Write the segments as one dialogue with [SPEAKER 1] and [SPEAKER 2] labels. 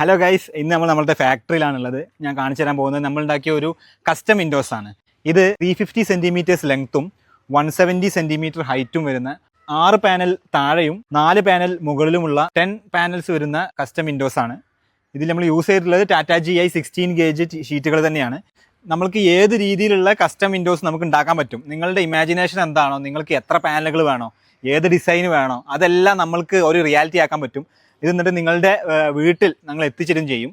[SPEAKER 1] Hello guys ഇന്ന് നമ്മൾ നമ്മളുടെ ഫാക്ടറിയിലാണുള്ളത് ഞാൻ കാണിച്ചു തരാൻ പോകുന്നത് നമ്മൾ ഉണ്ടാക്കിയ ഒരു കസ്റ്റം വിൻഡോസ് ആണ്. ഇത് ത്രീ ഫിഫ്റ്റി സെന്റിമീറ്റേഴ്സ് ലെങ്ത്തും വൺ സെവന്റി സെന്റിമീറ്റർ ഹൈറ്റും വരുന്ന ആറ് പാനൽ താഴെയും നാല് പാനൽ മുകളിലുമുള്ള ടെൻ പാനൽസ് വരുന്ന കസ്റ്റം വിൻഡോസ് ആണ്. ഇതിൽ നമ്മൾ യൂസ് ചെയ്തിട്ടുള്ളത് Tata G I sixteen gauge ഷീറ്റുകൾ തന്നെയാണ്. നമ്മൾക്ക് ഏത് രീതിയിലുള്ള കസ്റ്റം വിൻഡോസ് നമുക്ക് ഉണ്ടാക്കാൻ പറ്റും? നിങ്ങളുടെ ഇമാജിനേഷൻ എന്താണോ? നിങ്ങൾക്ക് എത്ര പാനലുകൾ വേണോ? ഏത് ഡിസൈൻ വേണോ? അതെല്ലാം നമ്മൾക്ക് ഒരു റിയാലിറ്റി ആക്കാൻ പറ്റും. ഇത് എന്നിട്ട് നിങ്ങളുടെ വീട്ടിൽ ഞങ്ങൾ എത്തിച്ചിടും ചെയ്യും.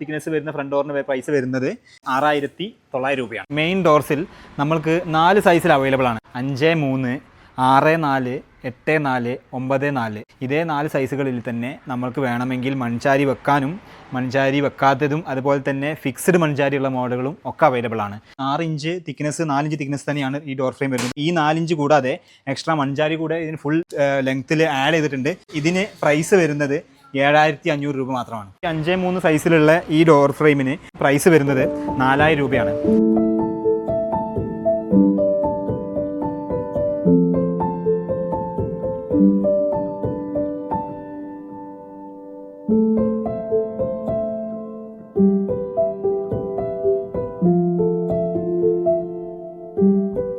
[SPEAKER 1] തിക്നെസ് വരുന്ന ഫ്രണ്ട് ഡോറിന് പ്രൈസ് വരുന്നത് ആറായിരത്തി തൊള്ളായിരം രൂപയാണ്. മെയിൻ ഡോർസിൽ നമ്മൾക്ക് നാല് സൈസിൽ അവൈലബിൾ ആണ്. അഞ്ച് മൂന്ന് ആറ് നാല് എട്ട് നാല് ഒമ്പത് നാല്. ഇതേ നാല് സൈസുകളിൽ തന്നെ നമ്മൾക്ക് വേണമെങ്കിൽ മൺചാരി വെക്കാനും മൺചാരി വെക്കാത്തതും അതുപോലെ തന്നെ ഫിക്സ്ഡ് മൺചാരിയുള്ള മോഡലുകളും ഒക്കെ അവൈലബിൾ ആണ്. ആറ് ഇഞ്ച് തിക്നെസ് നാലിഞ്ച് തിക്നെസ് തന്നെയാണ് ഈ ഡോർ ഫ്രെയിം വരുന്നത്. ഈ നാലിഞ്ച് കൂടാതെ എക്സ്ട്രാ മൺചാരി കൂടെ ഇതിന് ഫുൾ ലെങ്ത്തിൽ ആഡ് ചെയ്തിട്ടുണ്ട്. ഇതിന് പ്രൈസ് വരുന്നത് ഏഴായിരത്തി അഞ്ഞൂറ് രൂപ മാത്രമാണ്. അഞ്ച് മൂന്ന് സൈസിലുള്ള ഈ ഡോർ ഫ്രെയിമിന് പ്രൈസ് വരുന്നത് നാലായിരം രൂപയാണ്. thank you